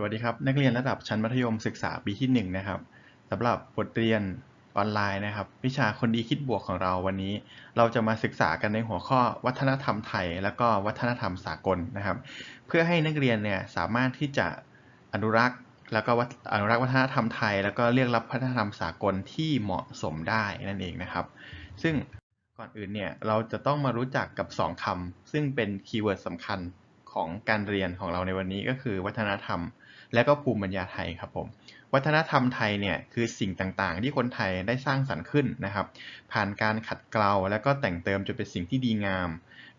สวัสดีครับ นักเรียนระดับชั้นมัธยมศึกษาปีที่1นะครับสำหรับบทเรียนออนไลน์นะครับ วิชาคนดีคิดบวกของเราวันนี้ เราจะมาศึกษากันในหัวข้อวัฒนธรรมไทย และก็วัฒนธรรมสากลนะครับ เพื่อให้นักเรียนเนี่ยสามารถที่จะอนุรักษ์แล้วก็อนุรักษ์วัฒนธรรมไทย แล้วก็เรียกรับวัฒนธรรมสากลที่เหมาะสมได้นั่นเองนะครับ ซึ่งก่อนอื่นเนี่ยเราจะต้องมารู้จักกับ 2คำซึ่งเป็นคีย์เวิร์ดสำคัญของการเรียนของเราในวันนี้ก็คือวัฒนธรรม และก็ภูมิปัญญาไทยครับผมวัฒนธรรมไทยเนี่ยคือสิ่งต่างๆ ที่คนไทยได้สร้างสรรค์ขึ้นนะครับ ผ่านการขัดเกลาและก็แต่งเติมจนเป็นสิ่งที่ดีงาม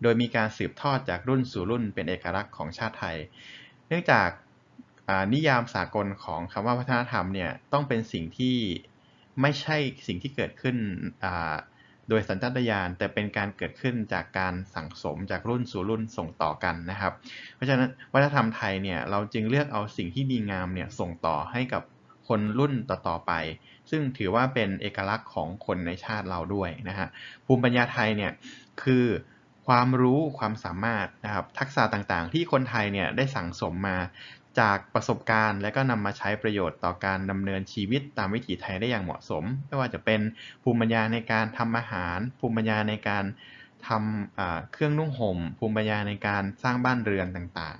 โดยมีการสืบทอดจากรุ่นสู่รุ่นเป็นเอกลักษณ์ของชาติไทย เนื่องจากนิยามสากลของคำว่าวัฒนธรรมเนี่ยต้องเป็นสิ่งที่ไม่ใช่สิ่งที่เกิดขึ้น โดยสัญชาตญาณแต่เป็นการเกิดขึ้นจากการสั่งสมจากรุ่นสู่รุ่นส่งต่อกันนะครับ เพราะฉะนั้นวัฒนธรรมไทยเนี่ยเราจึงเลือกเอาสิ่งที่ดีงามเนี่ยส่งต่อให้กับคนรุ่นต่อๆไป ซึ่งถือว่าเป็นเอกลักษณ์ของคนในชาติเราด้วยนะฮะภูมิปัญญาไทยเนี่ยคือความรู้ความสามารถนะครับทักษะต่างๆ ที่คนไทยเนี่ยได้สั่งสมมา จากประสบการณ์และก็นำมาใช้ประโยชน์ต่อการดำเนินชีวิตตามวิถีไทยได้อย่างเหมาะสม ไม่ว่าจะเป็นภูมิปัญญาในการทำอาหาร ภูมิปัญญาในการทำเครื่องนุ่งห่ม ภูมิปัญญาในการสร้างบ้านเรือนต่าง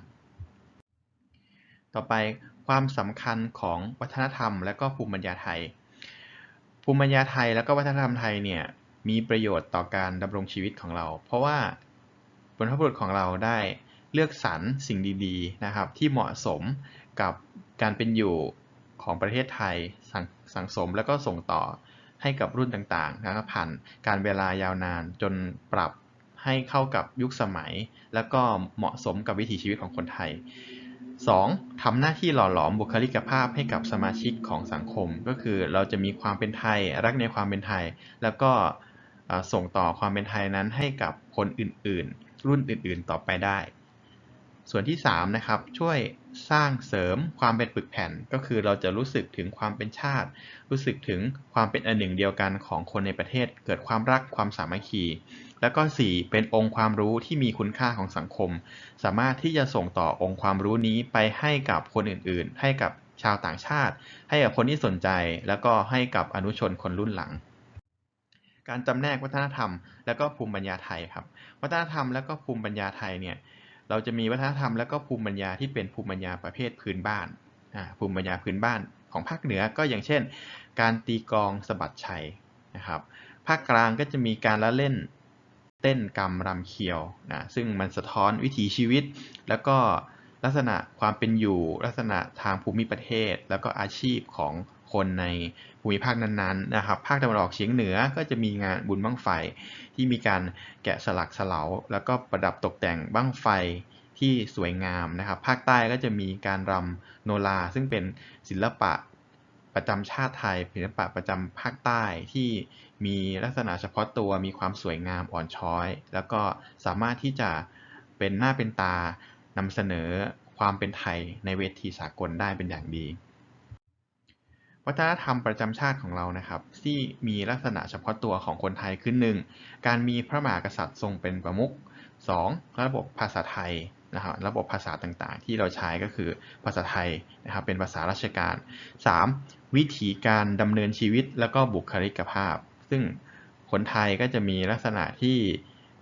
ๆ ต่อไปความสำคัญของวัฒนธรรม และก็ภูมิปัญญาไทย ภูมิปัญญาไทยและก็วัฒนธรรมไทยเนี่ยมีประโยชน์ต่อการดำรงชีวิตของเรา เพราะว่าบรรพบุรุษของเราได้ เลือกสรรสิ่งดีๆนะครับ ที่เหมาะสมกับการเป็นอยู่ของประเทศไทยสสังสมแล้วก็ส่งต่อให้กับรุ่นต่างๆนะครับผ่านการเวลายาวนานจนปรับให้เข้ากับยุคสมัย แล้วก็เหมาะสมกับวิถีชีวิตของคนไทย 2. ทำหน้าที่หล่อหลอมบุคลิกภาพให้กับสมาชิกของสังคม ก็คือเราจะมีความเป็นไทย รักในความเป็นไทย แล้วก็ส่งต่อความเป็นไทยนั้นให้กับคนอื่นๆ รุ่นอื่นๆต่อไปได้ ส่วนที่3นะครับช่วยสร้างเสริมความเป็นปึกแผ่น ก็คือเราจะรู้สึกถึงความเป็นชาติ รู้สึกถึงความเป็นอันหนึ่งเดียวกันของคนในประเทศ เกิดความรักความสามัคคี แล้วก็ 4 เป็นองค์ความรู้ที่มีคุณค่าของสังคม สามารถที่จะส่งต่อองค์ความรู้นี้ไปให้กับคนอื่นๆ ให้กับชาวต่างชาติ ให้กับคนที่สนใจ แล้วก็ให้กับอนุชนคนรุ่นหลังการจำแนกวัฒนธรรม และก็ภูมิปัญญาไทยครับ วัฒนธรรมและก็ภูมิปัญญาไทยเนี่ย เราจะมีวัฒนธรรมและก็ภูมิปัญญาที่เป็นภูมิปัญญาประเภทพื้นบ้านภูมิปัญญาพื้นบ้านของภาคเหนือก็อย่างเช่น การตีกองสะบัดชัยนะครับภาคกลางก็จะมีการละเล่นเต้นกรรมรำเคียวนะซึ่งมันสะท้อนวิถีชีวิต แล้วก็ลักษณะความเป็นอยู่ ลักษณะทางภูมิประเทศ แล้วก็อาชีพของ คนในภูมิภาคนั้นๆนะครับ ภาคตะวันออกเฉียงเหนือก็จะมีงานบุญบั้งไฟ ที่มีการแกะสลักสลาแล้วก็ประดับตกแต่งบั้งไฟที่สวยงามนะครับ ภาคใต้ก็จะมีการรำโนราซึ่งเป็นศิลปะประจำชาติไทยศิลปะประจำภาคใต้ที่มีลักษณะเฉพาะตัวมีความสวยงามอ่อนช้อย แล้วก็สามารถที่จะเป็นหน้าเป็นตานำเสนอความเป็นไทยในเวทีสากลได้เป็นอย่างดี วัฒนธรรมประจำชาติของเรานะครับที่มีลักษณะเฉพาะตัวของคนไทยคือหนึ่งการมีพระมหากษัตริย์ทรงเป็นประมุข 2. ระบบภาษาไทยนะครับระบบภาษาต่างๆ ที่เราใช้ก็คือภาษาไทยนะครับเป็นภาษาราชการ 3. วิธีการดำเนินชีวิตแล้วก็บุคลิกภาพ ซึ่งคนไทยก็จะมีลักษณะที่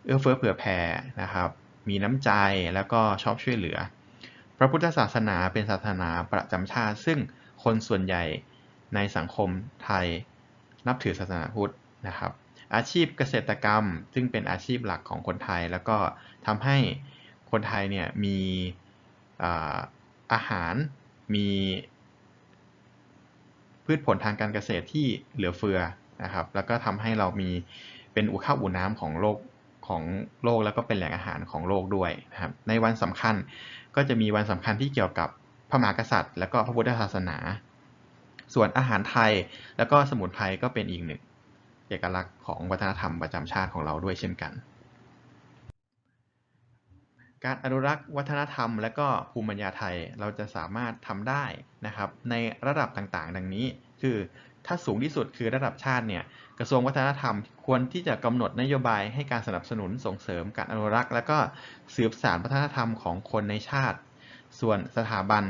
เอื้อเฟื้อเผื่อแผ่นะครับมีน้ำใจแล้วก็ชอบช่วยเหลือ พระพุทธศาสนาเป็นศาสนาประจำชาติ ซึ่งคนส่วนใหญ่ ในสังคมไทย นับถือศาสนาพุทธนะครับ อาชีพเกษตรกรรม ซึ่งเป็นอาชีพหลักของคนไทย แล้วก็ทำให้คนไทยเนี่ยมีอาหารมีพืชผลทางการเกษตรที่เหลือเฟือนะครับ แล้วก็ทำให้เรามีเป็นอุข้าวอุน้ำของโลกของโลกแล้วก็เป็นแหล่งอาหารของโลกด้วยนะครับ ในวันสำคัญก็จะมีวันสำคัญที่เกี่ยวกับพระมหากษัตริย์ และก็พระพุทธศาสนา ส่วนอาหารไทยแล้วก็สมุนไพรก็เป็นอีกหนึ่งเอกลักษณ์ของวัฒนธรรมประจำชาติของเราด้วยเช่นกัน การอนุรักษ์วัฒนธรรม และก็ภูมิปัญญาไทยเราจะสามารถทำได้นะครับในระดับต่างๆ ดังนี้ คือถ้าสูงที่สุดคือระดับชาติเนี่ยกระทรวงวัฒนธรรมควรที่จะกำหนดนโยบายให้การสนับสนุนส่งเสริมการอนุรักษ์ และก็สืบสานวัฒนธรรมของคนในชาติ ส่วนสถาบัน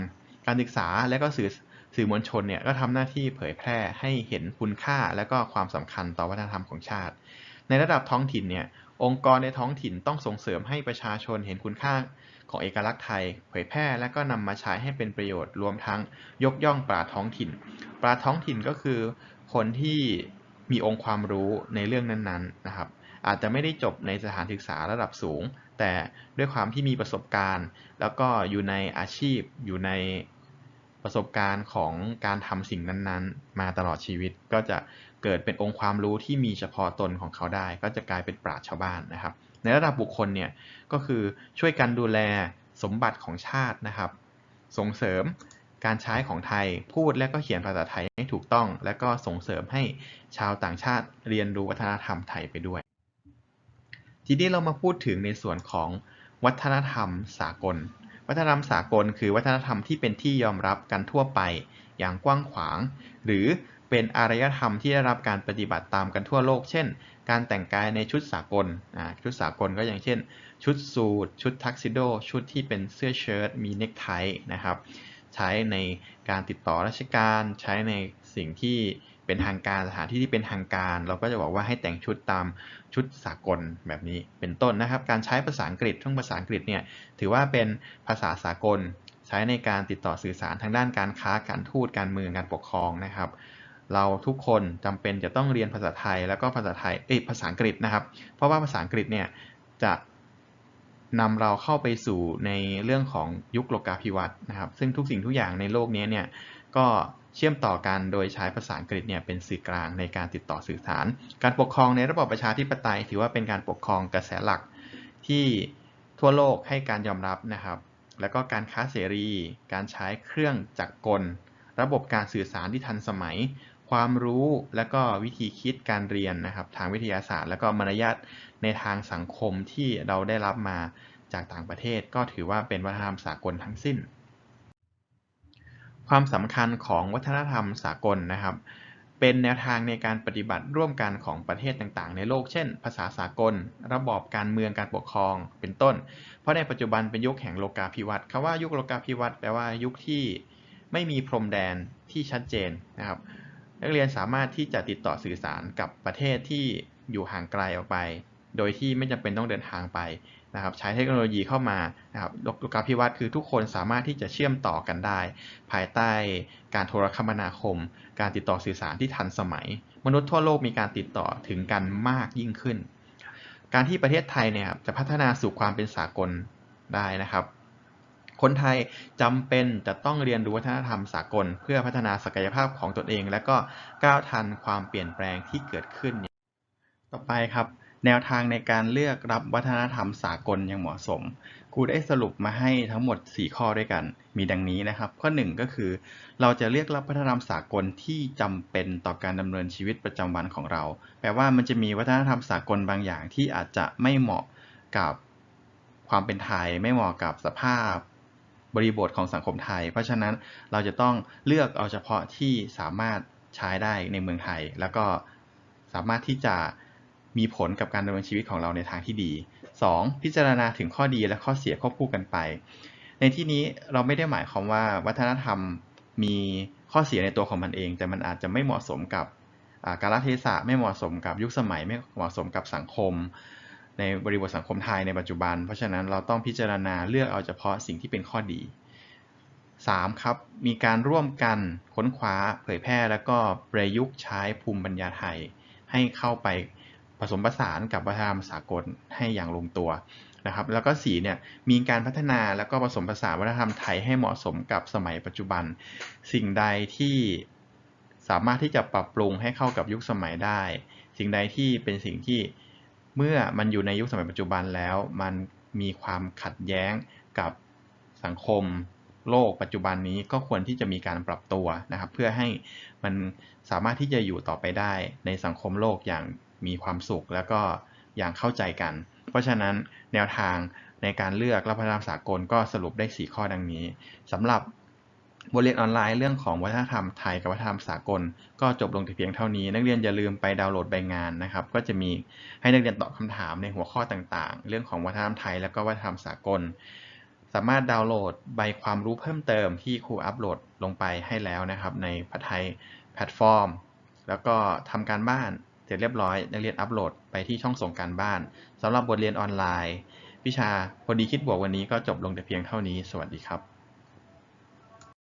การศึกษาและก็สื่อ สื่อมวลชนเนี่ยก็ทำหน้าที่เผยแพร่ให้เห็นคุณค่าและก็ความสำคัญต่อวัฒนธรรมของชาติ ในระดับท้องถิ่นเนี่ยองค์กรในท้องถิ่นต้องส่งเสริมให้ประชาชนเห็นคุณค่าของเอกลักษณ์ไทย เผยแพร่และก็นำมาใช้ให้เป็นประโยชน์รวมทั้งยกย่องปราท้องถิ่น ปราท้องถิ่นก็คือคนที่มีองค์ความรู้ในเรื่องนั้นๆนะครับอาจจะไม่ได้จบในสถานศึกษาระดับสูง แต่ด้วยความที่มีประสบการณ์ แล้วก็อยู่ในอาชีพอยู่ใน ประสบการณ์ของการทำสิ่งนั้นๆ มาตลอดชีวิต ก็จะเกิดเป็นองค์ความรู้ที่มีเฉพาะตนของเขาได้ ก็จะกลายเป็นปราชญ์ชาวบ้านนะครับ ในระดับบุคคลเนี่ยก็คือช่วยกันดูแลสมบัติของชาตินะครับ ส่งเสริมการใช้ของไทยพูดและก็เขียนภาษาไทยให้ถูกต้อง และก็ส่งเสริมให้ชาวต่างชาติเรียนรู้วัฒนธรรมไทยไปด้วย ทีนี้เรามาพูดถึงในส่วนของวัฒนธรรมสากล วัฒนธรรมสากล คือวัฒนธรรมที่เป็นที่ยอมรับกันทั่วไป อย่างกว้างขวาง หรือเป็นอารยธรรมที่ได้รับการปฏิบัติตามกันทั่วโลก เช่น การแต่งกายในชุดสากลชุดสากลก็อย่างเช่น ชุดสูทชุดทักซิโด ชุดที่เป็นเสื้อเชิ้ต มีเนคไทนะครับ ใช้ในการติดต่อราชการ ใช้ในสิ่งที่ เป็นทางการสถานที่ที่เป็นทางการ เราก็จะบอกว่าให้แต่งชุดตามชุดสากลแบบนี้เป็นต้นนะครับ การใช้ภาษาอังกฤษท่องภาษาอังกฤษเนี่ยถือว่าเป็นภาษาสากล ใช้ในการติดต่อสื่อสารทางด้านการค้าการทูตการเมืองการปกครองนะครับ เราทุกคนจำเป็นจะต้องเรียนภาษาไทยแล้วก็ภาษาไทยเอ้ภาษาอังกฤษนะครับ เพราะว่าภาษาอังกฤษเนี่ยจะ นำเราเข้าไปสู่ในเรื่องของยุคโลกาภิวัตน์นะครับ ซึ่งทุกสิ่งทุกอย่างในโลกนี้เนี่ยก็เชื่อมต่อกันโดยใช้ภาษาอังกฤษเนี่ยเป็นสื่อกลางในการติดต่อสื่อสาร การปกครองในระบอบประชาธิปไตย ถือว่าเป็นการปกครองกระแสหลักที่ทั่วโลกให้การยอมรับนะครับ แล้วก็การค้าเสรี การใช้เครื่องจักรกล ระบบการสื่อสารที่ทันสมัย ความรู้และก็วิธีคิดการเรียนนะครับ ทางวิทยาศาสตร์ และก็มารยาทในทางสังคมที่เราได้รับมาจากต่างประเทศ ก็ถือว่าเป็นวัฒนธรรมสากลทั้งสิ้น ความสำคัญของวัฒนธรรมสากลนะครับเป็นแนวทางในการปฏิบัติร่วมกันของประเทศต่างๆ ในโลก เช่น ภาษาสากล ระบอบการเมือง การปกครอง เป็นต้น เพราะในปัจจุบันเป็นยุคแห่งโลกาภิวัตน์คำว่ายุคโลกาภิวัตน์แปลว่ายุคที่ ไม่มีพรมแดนที่ชัดเจนนะครับ นักเรียนสามารถที่จะติดต่อสื่อสารกับประเทศที่อยู่ห่างไกลออกไป โดยที่ไม่จำเป็นต้องเดินทางไปนะครับ ใช้เทคโนโลยีเข้ามานะครับโลกาภิวัตน์คือทุกคนสามารถที่จะเชื่อมต่อกันได้ ภายใต้การโทรคมนาคม การติดต่อสื่อสารที่ทันสมัย มนุษย์ทั่วโลกมีการติดต่อถึงกันมากยิ่งขึ้น การที่ประเทศไทยเนี่ยจะพัฒนาสู่ความเป็นสากลได้นะครับ คนไทยจำเป็นจะต้องเรียนรู้วัฒนธรรมสากล เพื่อพัฒนาศักยภาพของตนเอง และก็ก้าวทันความเปลี่ยนแปลงที่เกิดขึ้น ต่อไปครับ แนวทางในการเลือกรับวัฒนธรรมสากลอย่างเหมาะสมครูได้สรุปมาให้ทั้งหมด 4 ข้อด้วยกัน มีดังนี้นะครับ ข้อ 1 ก็คือ เราจะเลือกรับวัฒนธรรมสากลที่จำเป็นต่อการดำเนินชีวิตประจำวันของเรา แปลว่ามันจะมีวัฒนธรรมสากลบางอย่างที่อาจจะไม่เหมาะกับความเป็นไทย ไม่เหมาะกับสภาพ บริบทของสังคมไทย เพราะฉะนั้นเราจะต้องเลือกเอาเฉพาะที่สามารถใช้ได้ในเมืองไทย แล้วก็สามารถที่จะมีผลกับการดำเนินชีวิตของเราในทางที่ดี 2. พิจารณาถึงข้อดีและข้อเสียควบคู่กันไป ในที่นี้เราไม่ได้หมายความว่าวัฒนธรรมมีข้อเสียในตัวของมันเอง แต่มันอาจจะไม่เหมาะสมกับกาลเทศะไม่เหมาะสมกับยุคสมัยไม่เหมาะสมกับสังคม ในบริบทสังคมไทยในปัจจุบัน เพราะฉะนั้นเราต้องพิจารณาเลือกเอาเฉพาะสิ่งที่เป็นข้อดี 3. ครับ มีการร่วมกันค้นคว้าเผยแพร่ แล้วก็ประยุกต์ใช้ภูมิปัญญาไทย ให้เข้าไปผสมผสานกับวัฒนธรรมสากลให้อย่างลงตัวนะครับ แล้วก็4เนี่ยมีการพัฒนาแล้วก็ผสมผสานวัฒนธรรมไทยให้เหมาะสมกับสมัยปัจจุบัน สิ่งใดที่สามารถที่จะปรับปรุงให้เข้ากับยุคสมัยได้ สิ่งใดที่เป็นสิ่งที่ เมื่อมันอยู่ในยุคสมัยปัจจุบันแล้ว มันมีความขัดแย้งกับสังคมโลกปัจจุบันนี้ก็ควรที่จะมีการปรับตัวนะครับ เพื่อให้มันสามารถที่จะอยู่ต่อไปได้ในสังคมโลกอย่างมีความสุข แล้วก็อย่างเข้าใจกัน เพราะฉะนั้นแนวทางในการเลือกรับวัฒนธรรมสากลก็สรุปได้ 4 ข้อดังนี้สำหรับ บทเรียนออนไลน์เรื่องของวัฒนธรรมไทยกับวัฒนธรรมสากล ก็จบลงแต่เพียงเท่านี้ นักเรียนอย่าลืมไปดาวน์โหลดใบงานนะครับ ก็จะมีให้นักเรียนตอบคำถามในหัวข้อต่างๆ เรื่องของวัฒนธรรมไทยและก็วัฒนธรรมสากล สามารถดาวน์โหลดใบความรู้เพิ่มเติมที่ครูอัปโหลดลงไปให้แล้วนะครับ ในพัทไทยแพลตฟอร์ม แล้วก็ทำการบ้านเสร็จเรียบร้อย นักเรียนอัปโหลดไปที่ช่องส่งการบ้านสำหรับบทเรียนออนไลน์ วิชาพอดีคิดบวกวันนี้ก็จบลงแต่เพียงเท่านี้ สวัสดีครับ